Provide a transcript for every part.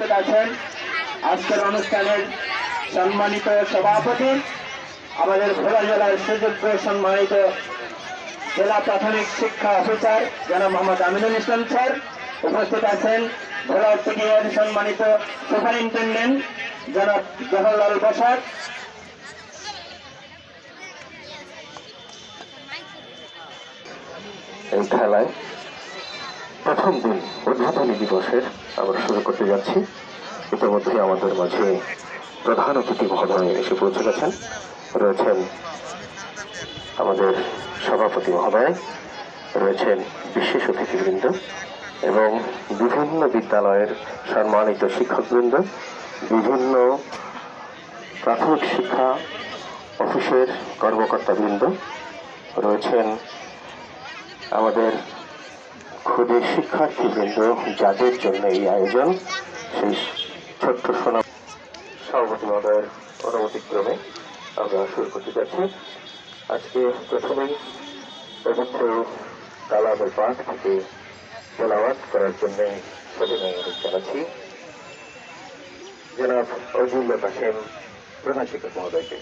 উপস্থিত আছেন। আজকের অনুষ্ঠানের সম্মানিত সভাপতি, আমাদের ভোলা জেলার সুযোগ্য সম্মানিত জেলা প্রাথমিক শিক্ষা অফিসার জনাব মোহাম্মদ আমিনুল ইসলাম স্যার উপস্থিত আছেন। ভোলা পিডিএর সম্মানিত সুপারিনটেন্ডেন্ট জনাব জওহরলাল এই খেলায় প্রথম দিন উদ্বোধনী দিবসের আমরা শুরু করতে যাচ্ছি। ইতিমধ্যে আমাদের মাঝে প্রধান অতিথি মহোদয় এসে পৌঁছে গেছেন রয়েছেন আমাদের সভাপতি মহোদয়, রয়েছেন বিশেষ অতিথিবৃন্দ এবং বিভিন্ন বিদ্যালয়ের সম্মানিত শিক্ষকবৃন্দ, বিভিন্ন প্রাথমিক শিক্ষা অফিসের কর্মকর্তাবৃন্দ, রয়েছেন আমাদের ক্ষুদে শিক্ষার্থীবৃন্দ যাদের জন্য এই আয়োজন, সেই ছোট্ট সোনা সভাপতি মহোদয়ের অনুমতিক্রমে আমরা শুরু করতে যাচ্ছি। আজকে প্রথমেই পবিত্র কালামের পাঠ থেকে তেলাওয়াত করার জন্য সবিনয় অনুরোধ জানাচ্ছি। জনাব অজুল্লা কাসেম প্রধান শিক্ষক মহোদয়কে।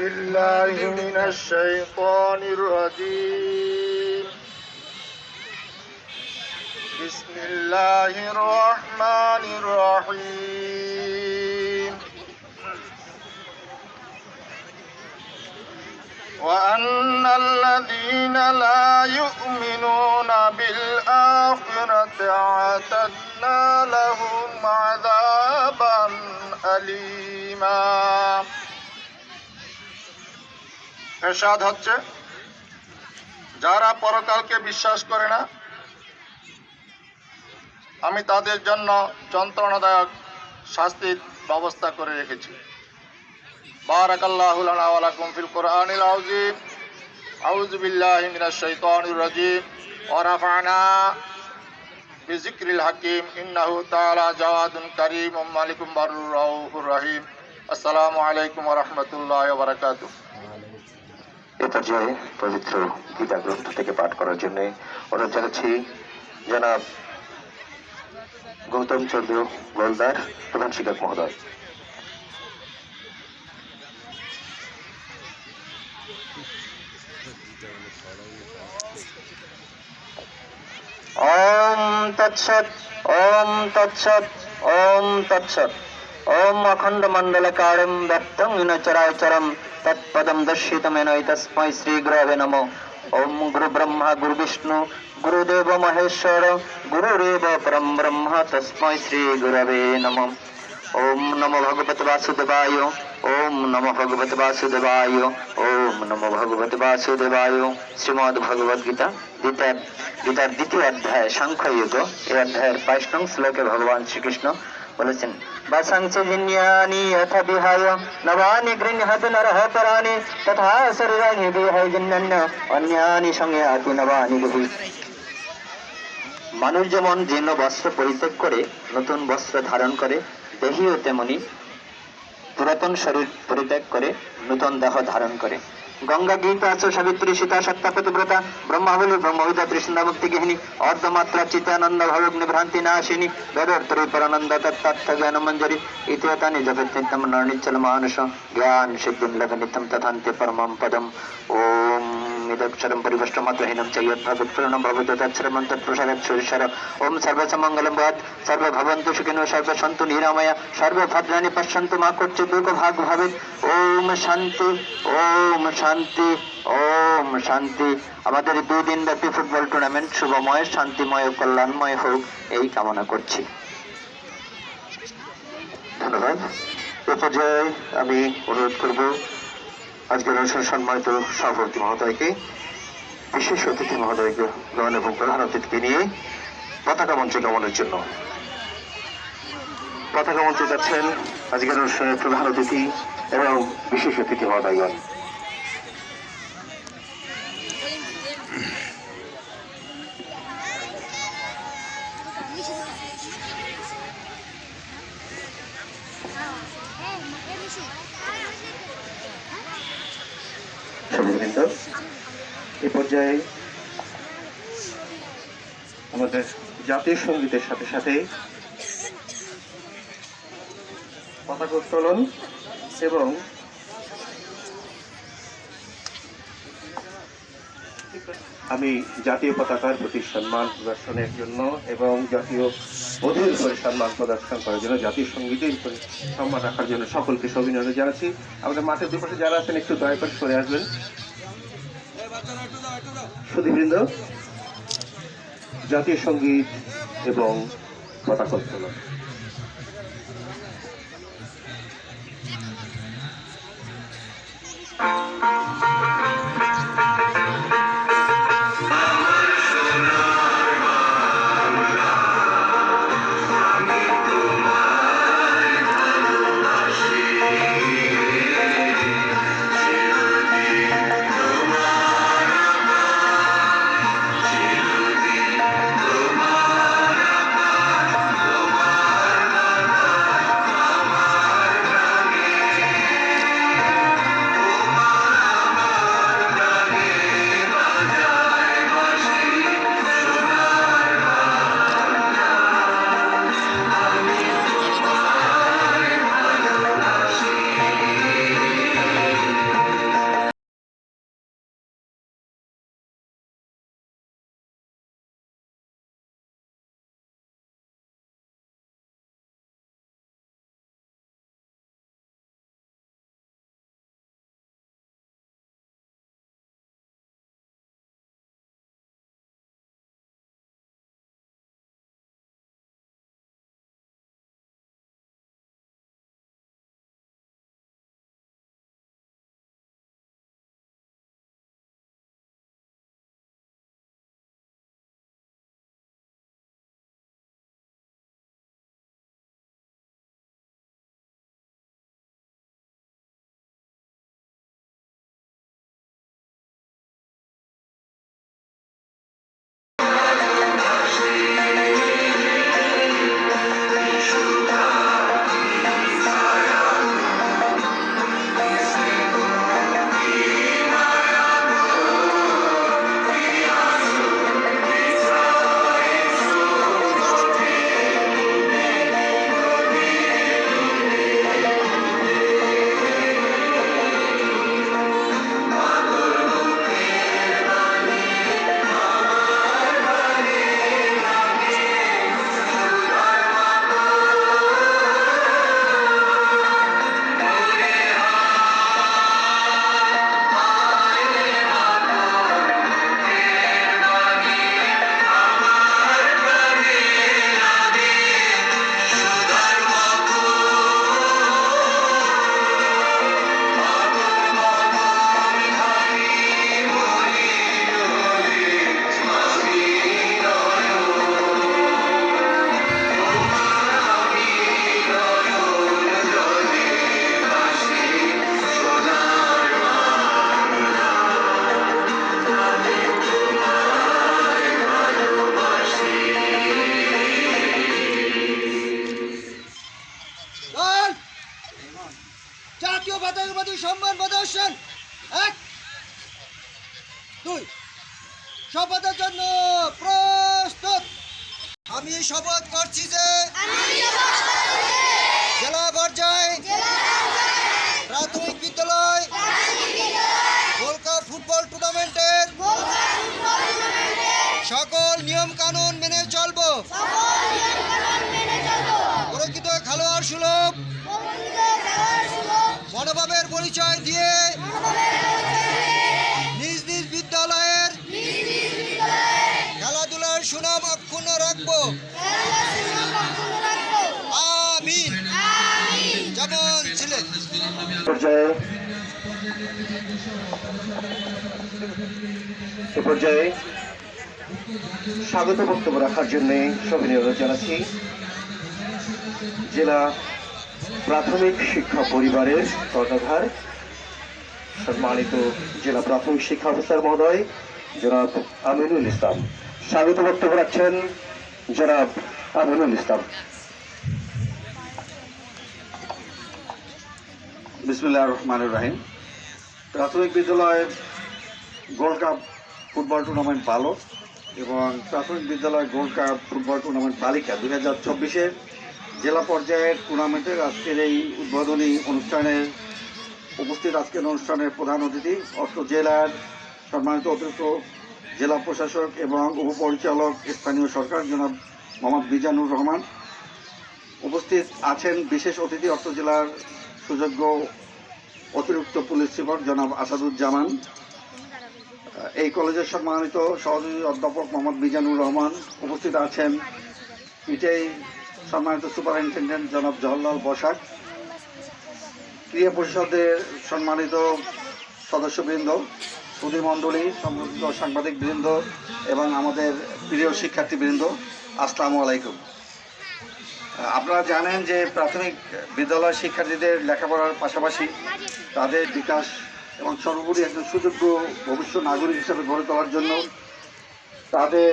بالله من الشيطان الرجيم. بسم الله الرحمن الرحيم. وأن الذين لا يؤمنون بالآخرة اعتدنا لهم عذابا أليما. এরশাদ হচ্ছে, যারা পরকালকে বিশ্বাস করে না, আমি তাদের জন্য যন্ত্রণাদায়ক শাস্তির ব্যবস্থা করে রেখেছি। বারাকাল্লাহু লানা ওয়া লাকুম ফিল কোরআনিল আযীম। আউযু বিল্লাহি মিনাশ শাইতানির রাজীম। ওয়া রাফা'না বিযিকরিল হাকীম। ইন্নাহু রহিম। আসসালামু আলাইকুম ওয়া রাহমাতুল্লাহি এ পর্যায়ে পবিত্র গীতা গ্রন্থ থেকে পাঠ করার জন্য অনুরোধ জানাচ্ছি। জনাব গৌতম চন্দ্র গোলদার, প্রধান শিক্ষক মহোদয়। ওম তৎসৎ ওম তৎসৎ ওম তৎসৎ। ওম অখণ্ড মণ্ডলকারম ব্যক্তং চরাচরম তৎপদম দর্শিতমেন তস্मै শ্রী গুরবে নম ওম গুরু ব্রহ্মা গুরু বিষ্ণু গুরুদেব মহেশ্বর গুরুরেব পরম ব্রহ্ম তস্मै শ্রী গুরবে নম ওম নমো ভগবতে বাসুদেবায় ওম নমো ভগবতে বাসুদেবায় ওম নমো ভগবতে বাসুদেবায় শ্রীমদ ভগবদ গীতা গীতার গীতার দ্বিতীয় অধ্যায় সাংখ্যযুগ এই অধ্যায়ের বাইশ নং শ্লোকে ভগবান শ্রীকৃষ্ণ বলেছেন অন্যানি সঙ্গে মানুষ যেমন জীর্ণ বস্ত্র পরিত্যাগ করে, নতুন বস্ত্র ধারণ করে, দেহিও তেমনি পুরাতন শরীর পরিত্যাগ করে, নূতন দেহ ধারণ করে। গঙ্গা, গীতা আছে সাবিত্রী, সীতা সত্তা পতিব্রতা ব্রহ্মাবলী ব্রহ্মবিদা তৃষ্ণা মুক্তি গৃহিণী, অর্ধমাত্রা চিতানন্দ ভবগ্নি ভ্রান্তি, নাশিনী বেদোত্তরী পরানন্দ তত্তার্থ জ্ঞান মঞ্জরি ইতিহতানি জগৎ নিত্যম, নর্নিচ্ছল মানস জ্ঞান সিদ্ধিম লভ নিত্যম, তথান্তে পরমম পদম। ওম নিদক্ষরম পরিবেষ্টমাত্রহীনম চ যদ্ভগৎপূর্ণম ভবতু তৎসর্বম তৎপ্রসারৎসুরীশ্বর ওম সর্বসমঙ্গলম বদ। সর্বভবন্তু সুখিনো সর্বসন্তু নিরাময়া। সর্বভদ্রাণি পশ্যন্তু মা করছে দুঃখ ভাগ ভাবে ওম শান্তি ওম শান্তি ওম শান্তি। আমাদের এই দুই দিন ব্যাপী ফুটবল টুর্নামেন্ট শুভময়, শান্তিময় কল্যাণময় হোক এই কামনা করছি। ধন্যবাদ। পর্যায়ে আমি অনুরোধ করব আজকের অনুষ্ঠান সম্মানিত সভাপতি মহোদয়কে, বিশেষ অতিথি মহোদয়কে গ্রহণ এবং প্রধান অতিথিকে নিয়ে পতাকা মঞ্চ গমনের জন্য। পতাকা মঞ্চে যাচ্ছেন আজকের অনুষ্ঠানের প্রধান অতিথি এবং বিশেষ অতিথি মহোদয়গণ সভাপতিবৃন্দ এই পর্যায়ে আমাদের জাতীয় সঙ্গীতের সাথে সাথে পতাকা উত্তোলন এবং আমি জাতীয় পতাকার প্রতি সম্মান প্রদর্শনের জন্য এবং জাতীয় অধীর করে সম্মান প্রদর্শন করার জন্য, জাতীয় সঙ্গীতের উপরে সম্মান রাখার জন্য সকলকে অভিনন্দন জানাচ্ছি। আমাদের মাঠের দুপাশে যারা আছেন, একটু দয়া করে সরে আসবেন। সুধীবৃন্দ, জাতীয় সংগীত এবং পতাকা উত্তোলন পরিচয় দিয়ে নিজ নিজ বিদ্যালয়ের খেলাধুলার সুনাম অক্ষুণ্ণ রাখব। আমিন। যেমন ছিলেন। পর্যায়ে স্বাগত বক্তব্য রাখার জন্য সবিনয় জানাচ্ছি। জেলা প্রাথমিক শিক্ষা পরিবারের কর্ণধার, সম্মানিত জেলা প্রাথমিক শিক্ষা অফিসার মহোদয়, জনাব আমিনুল ইসলাম। স্বাগত বক্তব্য রাখছেন জনাব আমিনুল ইসলাম। বিসমুল্লাহ রহমান রাহিম। প্রাথমিক বিদ্যালয়ের গোল্ড কাপ ফুটবল টুর্নামেন্ট ভালো এবং প্রাথমিক বিদ্যালয় গোল্ড কাপ ফুটবল টুর্নামেন্ট বালিকা দু হাজার চব্বিশের জেলা পর্যায়ের টুর্নামেন্টের আজকের এই উদ্বোধনী অনুষ্ঠানে উপস্থিত আজকের অনুষ্ঠানের প্রধান অতিথি অত্র জেলার সম্মানিত অতিরিক্ত জেলা প্রশাসক এবং উপপরিচালক স্থানীয় সরকার জনাব মোহাম্মদ মিজানুর রহমান। উপস্থিত আছেন বিশেষ অতিথি অত্র জেলার সুযোগ্য অতিরিক্ত পুলিশ সুপার জনাব আসাদুজ্জামান। এই কলেজের সম্মানিত সহযোগী অধ্যাপক মোহাম্মদ মিজানুর রহমান। উপস্থিত আছেন পিটাই সম্মানিত সুপারিনটেন্ডেন্ট জনাব জওহরলাল বসাক ক্রিয়া পরিষদের সম্মানিত সদস্যবৃন্দ সুধীমণ্ডলী সম্মানিত সাংবাদিকবৃন্দ এবং আমাদের প্রিয় শিক্ষার্থীবৃন্দ, আসসালামু আলাইকুম। আপনারা জানেন যে প্রাথমিক বিদ্যালয় শিক্ষার্থীদের লেখাপড়ার পাশাপাশি তাদের বিকাশ এবং সর্বোপরি একজন সুযোগ্য ভবিষ্যৎ নাগরিক হিসেবে গড়ে তোলার জন্য তাদের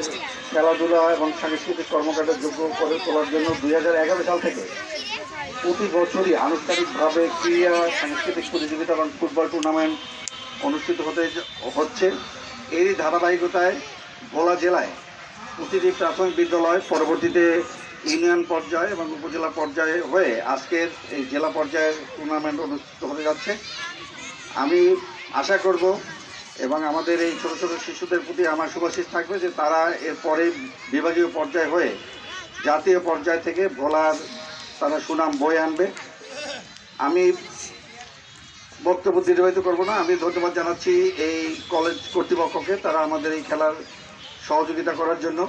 খেলাধুলা এবং সাংস্কৃতিক কর্মকাণ্ডের যোগ্য করে তোলার জন্য দু হাজার এগারো সাল থেকে প্রতি বছরই আনুষ্ঠানিকভাবে ক্রীড়া, সাংস্কৃতিক প্রতিযোগিতা এবং ফুটবল টুর্নামেন্ট অনুষ্ঠিত হতে হচ্ছে। এরই ধারাবাহিকতায় ভোলা জেলায় প্রতিটি প্রাথমিক বিদ্যালয় পরবর্তীতে ইউনিয়ন পর্যায়ে এবং উপজেলা পর্যায়ে হয়ে আজকের এই জেলা পর্যায়ের টুর্নামেন্ট অনুষ্ঠিত হতে যাচ্ছে। আমি আশা করব এবং আমাদের এই ছোট ছোট শিশুদের প্রতি আমার সুভাষিস থাকবে যে তারা এরপরে বিভাগীয় পর্যায়ে হয়ে জাতীয় পর্যায় থেকে ভোলার তারা সুনাম বয়ে আনবে। আমি বক্তব্য দীর্ঘায়িত করব না। আমি ধন্যবাদ জানাচ্ছি এই কলেজ কর্তৃপক্ষকে, তারা আমাদের এই খেলার সহযোগিতা করার জন্য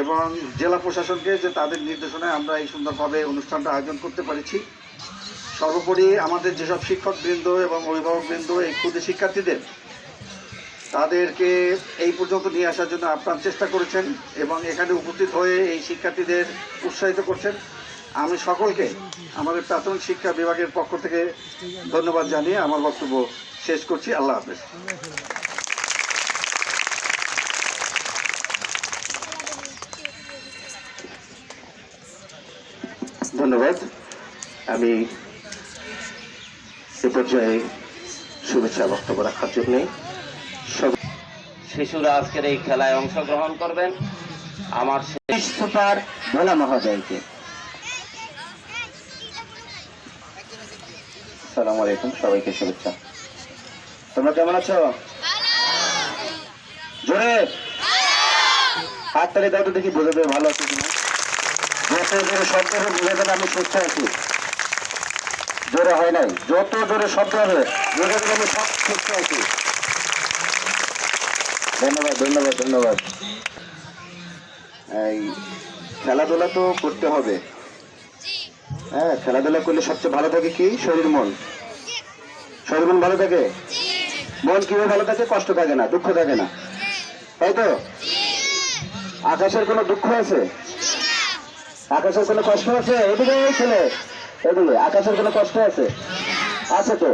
এবং জেলা প্রশাসনকে যে তাদের নির্দেশনায় আমরা এই সুন্দরভাবে অনুষ্ঠানটা আয়োজন করতে পেরেছি। সর্বোপরি আমাদের যেসব শিক্ষকবৃন্দ এবং অভিভাবকবৃন্দ, এই ক্ষুদে শিক্ষার্থীদের তাদেরকে এই পর্যন্ত নিয়ে আসার জন্য আপ্রাণ চেষ্টা করেছেন এবং এখানে উপস্থিত হয়ে এই শিক্ষার্থীদের উৎসাহিত করছেন। আমি সকলকে আমাদের প্রাথমিক শিক্ষা বিভাগের পক্ষ থেকে ধন্যবাদ জানিয়ে আমার বক্তব্য শেষ করছি। আল্লাহ হাফেজ। ধন্যবাদ। আমি এ পর্যায়ে শুভেচ্ছা বক্তব্য রাখার জন্যে শিশুরা আজকের এই খেলায় অংশগ্রহণ করবেন। আমার শেষ সুপার ভোলা মহোদয়কে। সালাম আলাইকুম, সবাইকে শুভেচ্ছা। তোমরা কেমন আছো? জোরে। হাত তালি দাও তো দেখি দেবে ভালো আছো কিনা। যত জোরে শব্দ হবে, বোঝা যাবে আমি সুস্থ আছি। জোরে হয় নাই। যত জোরে শব্দ হবে, বোঝা যাবে আমি সব সুস্থ আছি। ধন্যবাদ ধন্যবাদ ধন্যবাদ। এই খেলাধুলা তো করতে হবে। হ্যাঁ খেলাধুলা করলে সবচেয়ে ভালো থাকে কি? শরীর, মন। শরীর, মন ভালো থাকে? মন কীভাবে ভালো থাকে? কষ্ট থাকে না, দুঃখ থাকে না। তাই তো? আকাশের কোনো দুঃখ আছে? আকাশের কোনো কষ্ট আছে? এদিকে ছেলে, এদিকে, আকাশের কোনো কষ্ট আছে? আছে তো?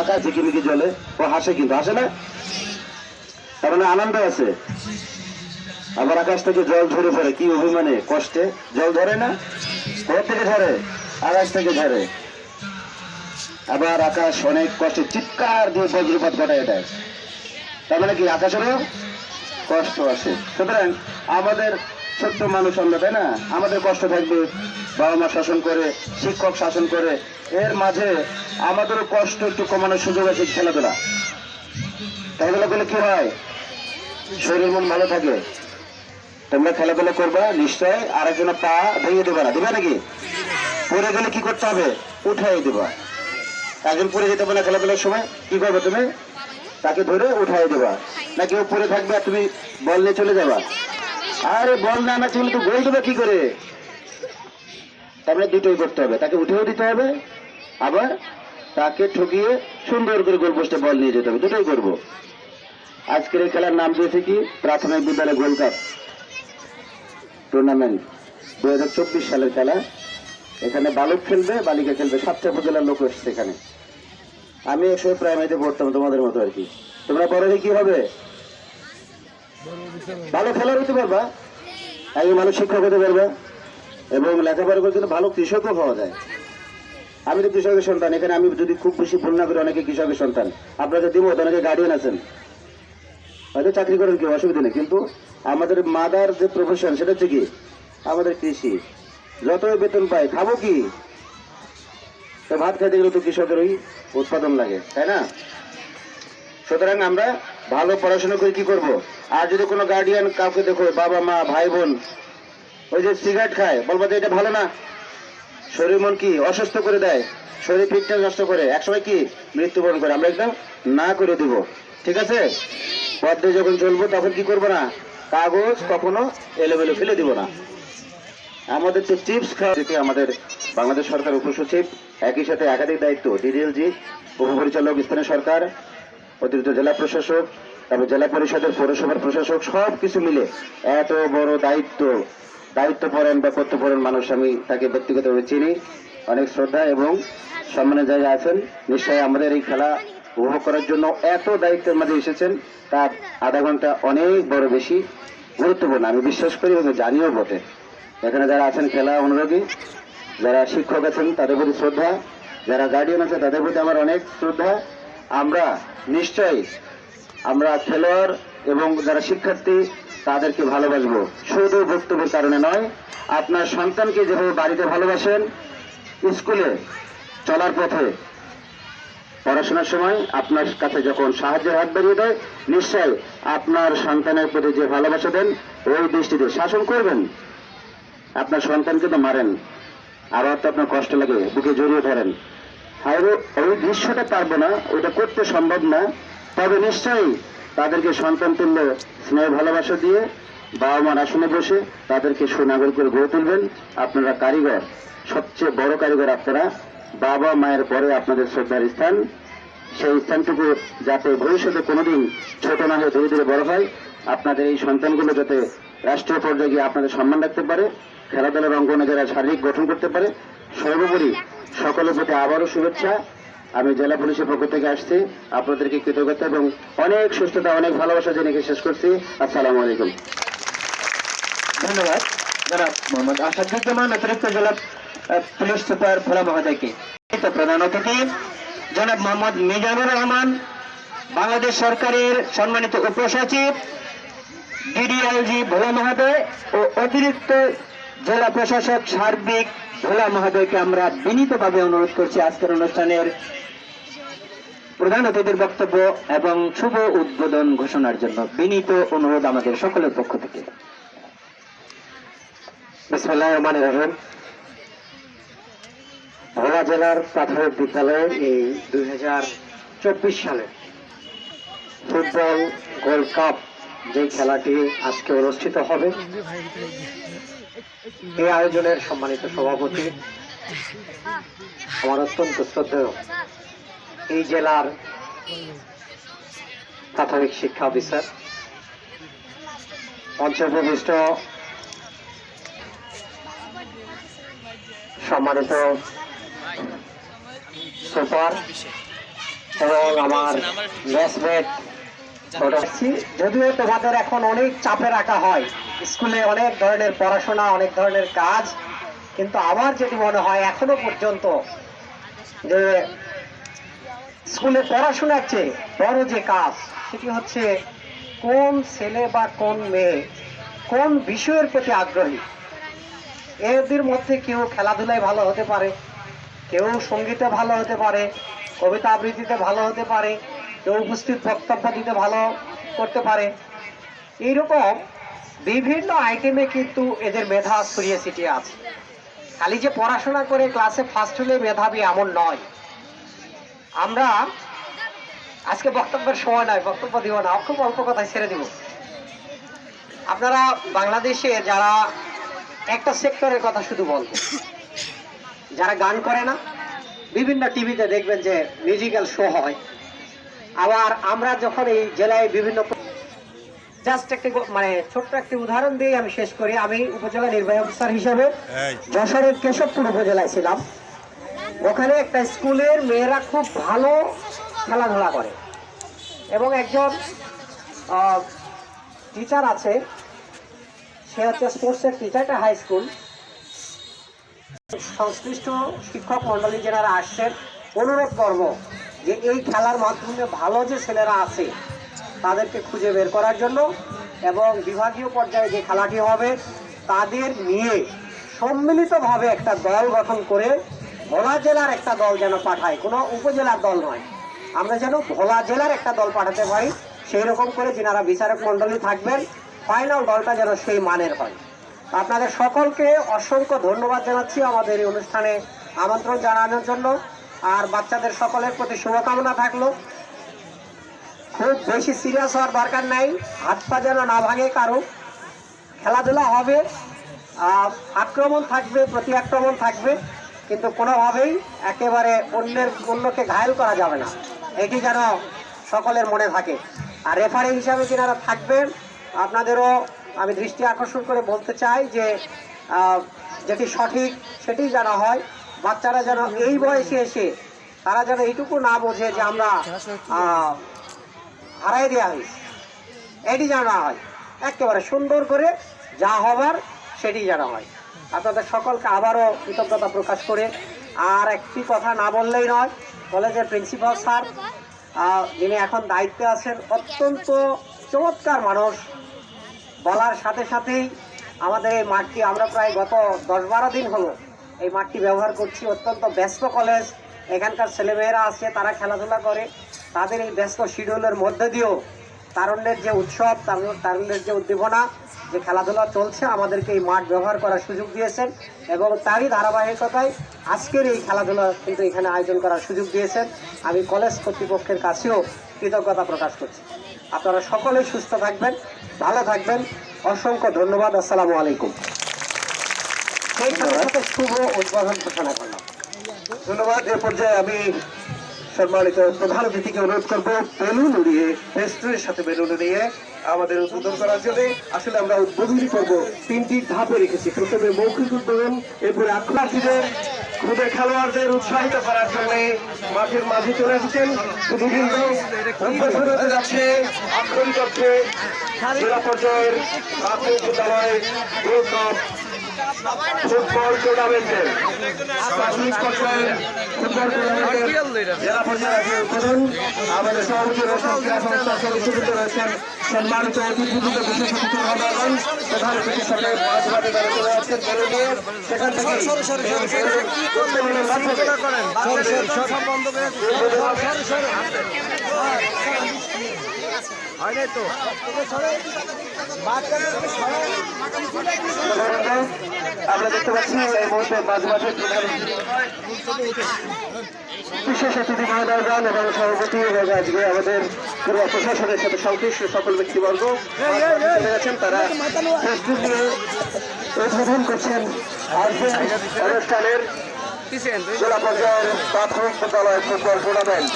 আকাশ ঝিকিমিকি জলে ও হাসে কিন্তু, হাসে না? তার মানে আনন্দ আছে। আবার আকাশ থেকে জল ঝরে পড়ে, কি অভিমানে, কষ্টে? জল ধরে না? কোথা থেকে ধরে, আকাশ থেকে ধরে। আবার আকাশ অনেক কষ্টে, চিৎকার দিয়ে বজ্রপাত ঘটায় দেয় তার মানে কি, আকাশেরও কষ্ট আছে। সুতরাং আমাদের ছোট্ট মানুষ আমরা, তাই না? আমাদের কষ্ট থাকবে, বাবা মা শাসন করে, শিক্ষক শাসন করে। এর মাঝে আমাদেরও কষ্ট একটু কমানোর সুযোগ আছে খেলাধুলা। খেলাধুলা করলে কি হয়? শরীর মন ভালো থাকে তোমরা খেলাধুলা করবা, নিশ্চয় আরেকজনের পা ভেঙে দেবে না। দেবে নাকি? পড়ে গেলে কি করতে হবে? উঠাই দেবা। একজন পড়ে যেতে পারে খেলাধুলার সময়, কি করবে তুমি? তাকে ধরে উঠাই দেবা। না কেউ পড়ে থাকবে আর তুমি বল নিয়ে চলে যাবা। আরে বল না না চলে তো গোল দেবে কি করে? তারপরে দুটোই করতে হবে। তাকে উঠেও দিতে হবে, আবার তাকে ঠকিয়ে সুন্দর করে গোল পোস্টে বল নিয়ে যেতে হবে। দুটোই করব। আজকের এই খেলার নাম দিয়েছে কি? প্রাথমিক বিদ্যালয় গোল্ড কাপ টুর্নামেন্ট দু হাজার চব্বিশ সালের খেলা। এখানে বালক খেলবে, বালিকা খেলবে, সাতটা উপজেলার লোক এসছে এখানে। আমি একসময় প্রাইমারিতে পড়তাম, তোমাদের মতো আর কি। তোমরা হয়ে কি হবে। ভালো খেলার হতে পারবা। একজন ভালো শিক্ষক হতে পারবে। এবং লেখাপড়া করে কিন্তু ভালো কৃষকও হওয়া যায়। আমি তো কৃষকের সন্তান। এখানে আমি যদি খুব বেশি ভুল না করি, অনেকে কৃষকের সন্তান। আপনাদের দিব অনেকে গার্ডিয়ান আছেন। হয়তো চাকরি করেন কেউ অসুবিধা নেই, কিন্তু আমাদের মাদার যে প্রফেশন সেটা হচ্ছে কি? আমাদের কৃষি। যতই বেতন পাই, খাব কি? তো ভাত খাইতে গেলে তো কৃষকেরই উৎপাদন লাগে, তাই না? সুতরাং আমরা ভালো পড়াশোনা করে কি করব? আর যদি কোনো গার্ডিয়ান কাউকে দেখো, বাবা, মা, ভাই, বোন, ওই যে সিগারেট খায়, বলব যে এটা ভালো না। শরীর মন কি অসুস্থ করে দেয়? শরীর ফিটনেস নষ্ট করে। একসময় কি? মৃত্যুবরণ করে। আমরা একদম না করে দিব। ঠিক আছে? পথ দিয়ে যখন চলবো, তখন কি করব না? কাগজ কখনো এলোমেলো ফেলে দিব না। আমাদের যে চিপস খাওয়া আমাদের বাংলাদেশ সরকার উপসচিব, একই সাথে একাধিক দায়িত্ব, ডিডিএলজি, উপপরিচালক স্থানীয় সরকার, অতিরিক্ত জেলা প্রশাসক তারপর জেলা পরিষদের পৌরসভার প্রশাসক সব কিছু মিলে এত বড় দায়িত্ব। দায়িত্বপরায়ণ বা কর্তব্যপরায়ণ মানুষ, আমি তাকে ব্যক্তিগতভাবে চিনি। অনেক শ্রদ্ধা এবং সম্মানের জায়গায় আছেন। নিশ্চয়ই আমাদের এই খেলা উপভোগ করার জন্য এত দায়িত্বের মাঝে এসেছেন, তার আধা ঘণ্টা অনেক বড় বেশি গুরুত্বপূর্ণ। আমি বিশ্বাস করি এবং জানিও বটে। এখানে যারা আছেন খেলা অনুরাগী, যারা শিক্ষক আছেন, তাদের প্রতি শ্রদ্ধা। যারা গার্ডিয়ান আছে, তাদের প্রতি আমার অনেক শ্রদ্ধা। আমরা নিশ্চয়ই, আমরা খেলোয়াড় এবং যারা শিক্ষার্থী, তাদেরকে ভালোবাসবো। শুধু বক্তব্যের কারণে নয়, আপনার সন্তানকে যেভাবে বাড়িতে ভালোবাসেন, স্কুলে চলার পথে পড়াশোনার সময় আপনার কাছে যখন সাহায্যের হাত বাড়িয়ে দেয়, নিশ্চয় আপনার সন্তানের প্রতি যে ভালোবাসা দেন, ওই দৃষ্টিতে শাসন করবেন। আপনার সন্তানকে তো মারেন আবার তো আপনার কষ্ট লাগে, বুকে জড়িয়ে ধরেন। আর ওই দৃশ্যটা পারব না ওটা করতে সম্ভব না। তবে নিশ্চয়ই তাদেরকে সন্তান তুল্য স্নেহ ভালোবাসা দিয়ে বাবা মার আসনে বসে তাদেরকে সুনাগরিক করে গড়ে তুলবেন। আপনারা কারিগর, সবচেয়ে বড় কারিগর আপনারা। বাবা মায়ের পরে আপনাদের শ্রদ্ধার স্থান। সেই স্থানটুকু যাতে ভবিষ্যতে কোনোদিন ছোট না হয়ে ধীরে ধীরে বড় হয়, আপনাদের এই সন্তানগুলো যাতে রাষ্ট্রীয় পর্যায়ে গিয়ে আপনাদের সম্মান রাখতে পারে, খেলাধুলার অঙ্গনে যারা শারীরিক গঠন করতে পারে, সর্বোপরি সকলের প্রতি আবারও শুভেচ্ছা। আমি জেলা পুলিশের পক্ষ থেকে আসছি, আপনাদেরকে কৃতজ্ঞতা এবং অনেক সুস্থতা, অনেক ভালোবাসা জেনে শেষ করছি। আসসালামু আলাইকুম। ধন্যবাদ। আসাদুজ্জামান, অতিরিক্ত জেলা পুলিশ সুপার ভোলা মহোদয়কে প্রধান অতিথি, জনাব মোহাম্মদ মিজানুর রহমান, বাংলাদেশ সরকারের সম্মানিত উপসচিব ডিডিআইজি ভোলা মহোদয় ও অতিরিক্ত জেলা প্রশাসক সার্বিক ভোলা মহোদয়কে আমরা বিনীতভাবে অনুরোধ করছি আজকের অনুষ্ঠানের প্রধান অতিথির বক্তব্য এবং শুভ উদ্বোধন ঘোষণার জন্য বিনীত অনুরোধ আমাদের সকলের পক্ষ থেকে। বিসমুল্লাহ রহমান রহিম। ভোলা জেলার প্রাথমিক বিদ্যালয়ে এই দুই চব্বিশ সালে ফুটবল গোল্ড কাপ যে খেলাটি আজকে অনুষ্ঠিত হবে এই আয়োজনের সম্মানিত সভাপতি আমার অত্যন্ত শ্রদ্ধেয় এই জেলার প্রাথমিক শিক্ষা অফিসার পঞ্চপ্রবিষ্ট সম্মানিত সুপার এবং আমার ব্যাচমেট যদিও তোমাদের এখন অনেক চাপে রাখা হয়, স্কুলে অনেক ধরনের পড়াশোনা, অনেক ধরনের কাজ, কিন্তু আমার যেটি মনে হয় এখনও পর্যন্ত যে স্কুলে পড়াশোনার চেয়ে বড় যে কাজ, সেটি হচ্ছে কোন ছেলে বা কোন মেয়ে কোন বিষয়ের প্রতি আগ্রহী। এদের মধ্যে কেউ খেলাধুলায় ভালো হতে পারে কেউ সঙ্গীতে ভালো হতে পারে, কবিতা আবৃত্তিতে ভালো হতে পারে, কেউ উপস্থিত বক্তব্য দিতে ভালো করতে পারে। এইরকম বিভিন্ন আইটেমে কিন্তু এদের মেধা ছড়িয়ে ছিটিয়ে আছে। খালি যে পড়াশোনা করে ক্লাসে ফার্স্ট হলে মেধাবী এমন নয়। আমরা আজকে বক্তব্যের সময় নয় বক্তব্য দিব না, খুব অল্প কথায় ছেড়ে দিব। আপনারা বাংলাদেশে যারা একটা সেক্টরের কথা শুধু বলব যারা গান করে না বিভিন্ন টিভিতে দেখবেন যে মিউজিক্যাল শো হয়। আবার আমরা যখন এই জেলায় বিভিন্ন জাস্ট একটি মানে ছোট্ট একটি উদাহরণ দিয়ে আমি শেষ করি। আমি উপজেলা নির্বাহী অফিসার হিসেবে যশোরের কেশবপুর উপজেলায় ছিলাম। ওখানে একটা স্কুলের মেয়েরা খুব ভালো খেলাধুলা করে। এবং একজন টিচার আছে। সে হচ্ছে স্পোর্টসের টিচার একটা হাই স্কুল সংশ্লিষ্ট শিক্ষক মণ্ডলী যারা আসছেন, অনুরোধ করব যে এই খেলার মাধ্যমে ভালো যে ছেলেরা আছে, তাদেরকে খুঁজে বের করার জন্য এবং বিভাগীয় পর্যায়ে যে খেলাটি হবে, তাদের নিয়ে সম্মিলিতভাবে একটা দল গঠন করে ভোলা জেলার একটা দল যেন পাঠায়। কোনো উপজেলার দল নয়। আমরা যেন ভোলা জেলার একটা দল পাঠাতে পারি সেই রকম করে যিনারা বিচারক মণ্ডলী থাকবেন ফাইনাল দলটা যেন সেই মানের হয়। আপনাদের সকলকে অসংখ্য ধন্যবাদ জানাচ্ছি আমাদের এই অনুষ্ঠানে আমন্ত্রণ জানানোর জন্য। আর বাচ্চাদের সকলের প্রতি শুভকামনা থাকল। খুব বেশি সিরিয়াস হওয়ার দরকার নাই। হাত পা যেন না ভাঙে কারও। খেলাধুলা হবে। আক্রমণ থাকবে প্রতি আক্রমণ থাকবে। কিন্তু কোনোভাবেই একেবারে অন্যের, অন্যকে ঘায়ল করা যাবে না। এটি যেন সকলের মনে থাকে। আর রেফারি হিসাবে যারা থাকবেন, আপনাদেরও আমি দৃষ্টি আকর্ষণ করে বলতে চাই যে যেটি সঠিক সেটি যেন হয়। বাচ্চারা যেন এই বয়সে এসে, তারা যেন এইটুকু না বোঝে যে আমরা হারাই দেওয়া হয়েছে এটি যেন হয়। একেবারে সুন্দর করে যা হবার সেটি যেন হয়। আপনাদের সকলকে আবারও কৃতজ্ঞতা প্রকাশ করে। আর একটি কথা না বললেই নয়, কলেজের প্রিন্সিপাল স্যার যিনি এখন দায়িত্বে আছেন, অত্যন্ত চমৎকার মানুষ। বলার সাথে সাথেই আমাদের এই মাঠটি, আমরা প্রায় গত দশ বারো দিন হলো এই মাঠটি ব্যবহার করছি। অত্যন্ত ব্যস্ত কলেজ, এখানকার ছেলেমেয়েরা আছে, তারা খেলাধুলা করে। তাদের এই ব্যস্ত শিডিউলের মধ্যে দিয়েও তারুণ্যের যে উৎসব তারুণ্য- তারুণ্যের যে উদ্দীপনা, যে খেলাধুলা চলছে, আমাদেরকে এই মাঠ ব্যবহার করার সুযোগ দিয়েছেন এবং তারই ধারাবাহিকতায় আজকের এই খেলাধুলা কিন্তু এখানে আয়োজন করার সুযোগ দিয়েছেন। আমি কলেজ কর্তৃপক্ষের কাছেও কৃতজ্ঞতা প্রকাশ করছি। আপনারা সকলেই সুস্থ থাকবেন ভালো থাকবেন। অসংখ্য ধন্যবাদ আসসালামু আলাইকুম। সেই সাথে সাথে শুভ উদ্বোধন ঘোষণা করলাম। ধন্যবাদ এ পর্যায়ে আমি সম্মানিত প্রধান অতিথিকে অনুরোধ করব বেলুন উড়িয়ে পেস্ট্রির সাথে বেলুন উড়িয়ে আমাদের উদ্বোধন করার জন্য আসলে আমরা উদ্বোধনী করব। তিনটি ধাপে রেখেছি। প্রথমে মৌখিক উদ্বোধন এরপরে আক্রাসীদের খুদে খেলোয়াড়দের উৎসাহিত করার জন্য মাঠের মাঝে চলে এসেছেন উদ্বোধন হতে যাচ্ছে আক্রমণ করছে জেলা পর্যায়ের প্রাথমিক বিদ্যালয় ফুটবল টুর্নামেন্টের প্রাথমিক পর্যায়ে ফুটবল টুর্নামেন্টের জেলা পর্যায়ে উদ্বোধন আমাদের সভাপতি রয়েছেন ক্রীড়া সংস্থার সদস্যবৃন্দ রয়েছেন সম্মানিত বিশেষ অতিথি প্রধান সাথে তারা চলে সেখান থেকে উত্তোলনের মাধ্যমে আমরা দেখতে পাচ্ছি এই মুহূর্তে মাঝ প্রধান বিশেষ অতিথি মহোদয়গণ এবং সভাপতি এবং আজকে আমাদের পুরো প্রশাসনের সাথে সংশ্লিষ্ট সকল ব্যক্তিবর্গ গেছেন তারা ফেসবুক নিয়ে উদ্বোধন করছেন অনুষ্ঠানের জেলা পর্যায়ের প্রাথমিক বিদ্যালয় ফুটবল টুর্নামেন্ট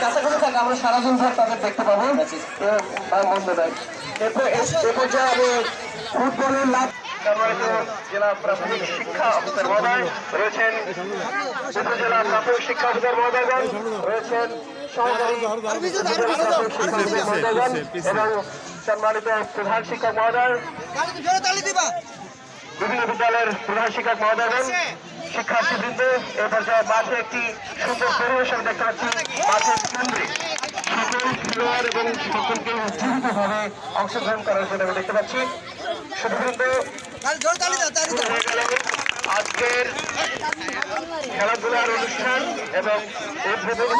কাছাকাছি থাকে আমরা সারাদিন ভর তাদের দেখতে পাবো মন্দ নাই এরপর এ পর্যায়ে আমি ফুটবলের লাভ জেলা প্রাথমিক শিক্ষা অফিসার মহোদয় রয়েছেন উপজেলা প্রাথমিক শিক্ষা অফিসার মহোদয়গণ রয়েছেন সহকারী এবং সম্মানিত প্রধান শিক্ষক মহোদয়। বিভিন্ন বিদ্যালয়ের প্রধান শিক্ষক মহোদয়গণ শিক্ষার্থীবৃন্দ এ পর্যায়ে মাঠে একটি সুন্দর পরিবেশন দেখতে পাচ্ছি। মাঠের কেন্দ্রে সকল খেলোয়াড় এবং সকলকে উজ্জীবিতভাবে অংশগ্রহণ করার জন্য দেখতে পাচ্ছি। শুধুবৃন্দ আজকের খেলাধুলার অনুষ্ঠান এবং উদ্বোধন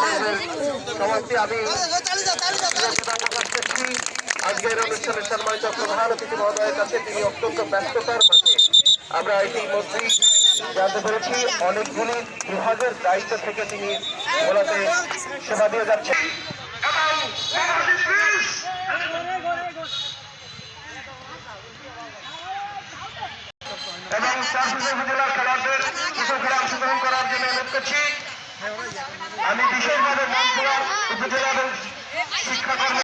সমাপ্তি আমি তালি দাও তালি দাও তালি প্রদান প্রকাশ করছি আজকের অনুষ্ঠানে সম্মানিত প্রধান অতিথি মহোদয়ের কাছে তিনি অত্যন্ত ব্যস্ততার মাঝে। আমরা ইতিমধ্যেই জানতে পেরেছি অনেকগুলি বিভাগের দায়িত্ব থেকে তিনি ভোলাতে সেবা দিয়ে যাচ্ছেন। এবং চারপুর খেলোয়াড়দের কৃষকেরা অংশগ্রহণ করার জন্য অনুরোধ করছি। আমি বিশেষভাবে মনপুরা উপজেলা এবং শিক্ষাকর্মী